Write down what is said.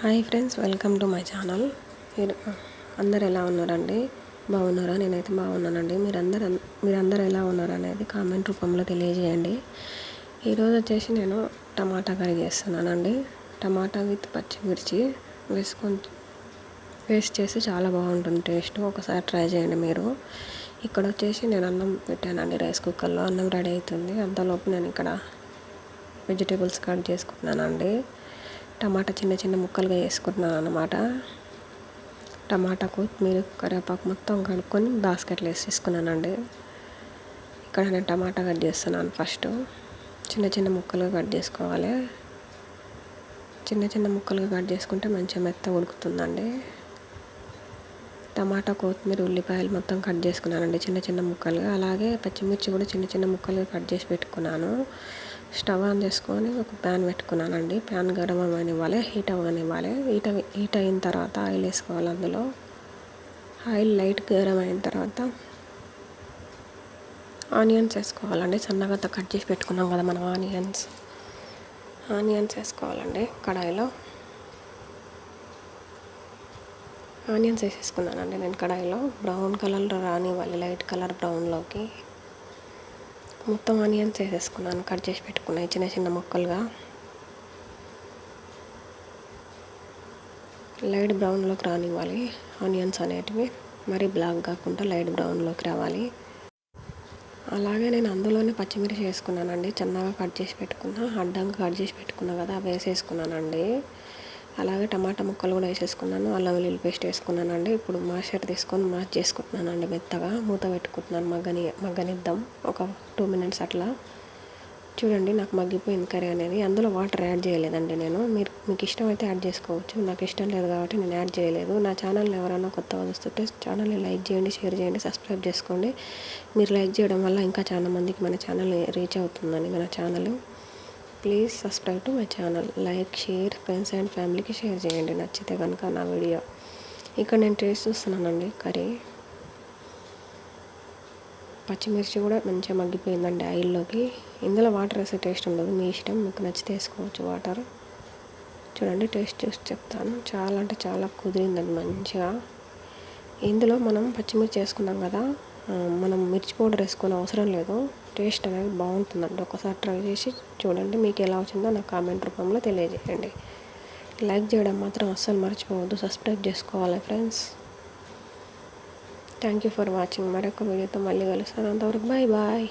Hi friends welcome to my channel. అందరు ఎలా ఉన్నారండి? బాగున్నారా? నేనైతే బాగున్నానండి. మీరందరూ మీరందరూ ఎలా ఉన్నారు అనేది కామెంట్ రూపంలో తెలియజేయండి. ఈరోజు వచ్చేసి నేను టమాటా కర్రీ చేస్తున్నానండి. టమాటా విత్ పచ్చిమిర్చి వేసుకొని వేస్ట్ చేసి చాలా బాగుంటుంది టేస్ట్. ఒకసారి ట్రై చేయండి మీరు. ఇక్కడ వచ్చేసి నేను అన్నం పెట్టానండి రైస్ కుక్కర్లో. అన్నం రెడీ అవుతుంది. అంతలోపు నేను ఇక్కడ వెజిటేబుల్స్ కట్ చేసుకుంటున్నానండి టమాటా చిన్న చిన్న ముక్కలుగా వేసుకుంటున్నాను అనమాట టమాటా కొత్తిమీర కరివేపాకు మొత్తం కడుక్కొని బాస్కెట్లో వేసి తీసుకున్నానండి ఇక్కడ నేను టమాటా కట్ చేస్తున్నాను ఫస్ట్ చిన్న చిన్న ముక్కలుగా కట్ చేసుకోవాలి. చిన్న చిన్న ముక్కలుగా కట్ చేసుకుంటే మంచిగా మెత్త ఉడుకుతుందండి. టమాటా కొత్తిమీర ఉల్లిపాయలు మొత్తం కట్ చేసుకున్నానండి చిన్న చిన్న ముక్కలుగా. అలాగే పచ్చిమిర్చి కూడా చిన్న చిన్న ముక్కలుగా కట్ చేసి పెట్టుకున్నాను. స్టవ్ ఆన్ చేసుకొని ఒక ప్యాన్ పెట్టుకున్నానండి. ప్యాన్ గరం అవ్వనివ్వాలి హీట్ అవ్వనివ్వాలి. హీట్ హీట్ అయిన తర్వాత ఆయిల్ వేసుకోవాలి అందులో. ఆయిల్ లైట్ గరం అయిన తర్వాత ఆనియన్స్ వేసుకోవాలండి. సన్నగా కట్ చేసి పెట్టుకున్నాం కదా మనం ఆనియన్స్. ఆనియన్స్ వేసుకోవాలండి కడాయిలో. ఆనియన్స్ వేసేసుకున్నానండి నేను కడాయిలో. బ్రౌన్ కలర్లో రానివ్వాలి లైట్ కలర్ బ్రౌన్లోకి. మొత్తం ఆనియన్స్ వేసేసుకున్నాను. కట్ చేసి పెట్టుకున్నాయి చిన్న చిన్న ముక్కలుగా. లైట్ బ్రౌన్లోకి రానివ్వాలి ఆనియన్స్ అనేటివి. మరీ బ్లాక్ కాకుండా లైట్ బ్రౌన్లోకి రావాలి. అలాగే నేను అందులోనే పచ్చిమిర్చి వేసుకున్నానండి. చిన్నగా కట్ చేసి పెట్టుకున్నా. అడ్డంగా కట్ చేసి పెట్టుకున్నా కదా అవి వేసేసుకున్నానండి. అలాగే టమాటా ముక్కలు కూడా వేసేసుకున్నాను అల్లం వెల్లుల్లి పేస్ట్ వేసుకున్నానండి. ఇప్పుడు మాషర్ తీసుకొని మాష్ చేసుకుంటున్నానండి మెత్తగా మూత పెట్టుకుంటున్నాను మగ్గని మగ్గనిద్దాం. ఒక టూ మినిట్స్ అట్లా. చూడండి నాకు మగ్గిపోయింది కర్రీ అనేది. అందులో వాటర్ యాడ్ చేయలేదండి నేను. మీరు మీకు ఇష్టం అయితే యాడ్ చేసుకోవచ్చు. నాకు ఇష్టం లేదు కాబట్టి నేను యాడ్ చేయలేదు. నా ఛానల్ని ఎవరైనా కొత్తగా చూస్తుంటే ఛానల్ని లైక్ చేయండి షేర్ చేయండి సబ్స్క్రైబ్ చేసుకోండి. మీరు లైక్ చేయడం వల్ల ఇంకా చాలా మందికి మన ఛానల్ రీచ్ అవుతుందని మన channel. Please subscribe to my channel. Like share friends and ఫ్యామిలీకి షేర్ చేయండి. నచ్చితే కనుక నా వీడియో. ఇక్కడ నేను టేస్ట్ చూస్తున్నానండి. కర్రీ. పచ్చిమిర్చి కూడా మంచిగా మగ్గిపోయిందండి ఆయిల్లోకి. ఇందులో వాటర్ వేసే టేస్ట్ ఉండదు. మీ ఇష్టం. మీకు నచ్చితే వేసుకోవచ్చు వాటర్. చూడండి టేస్ట్ చూసి చెప్తాను. చాలా అంటే చాలా కుదిరిందండి మంచిగా. ఇందులో మనం పచ్చిమిర్చి వేసుకున్నాం కదా. మనం మిర్చి పౌడర్ వేసుకునే అవసరం లేదు. టేస్ట్ అనేది బాగుంటుందండి. ఒకసారి ట్రై చేసి చూడండి మీకు ఎలా వచ్చిందో నాకు కామెంట్ రూపంలో తెలియజేయండి. లైక్ చేయడం మాత్రం అస్సలు మర్చిపోవద్దు. సబ్స్క్రైబ్ చేసుకోవాలి friends. Thank you for watching. మరొక వీడియోతో మళ్ళీ కలుస్తాను. అంతవరకు బాయ్ బాయ్.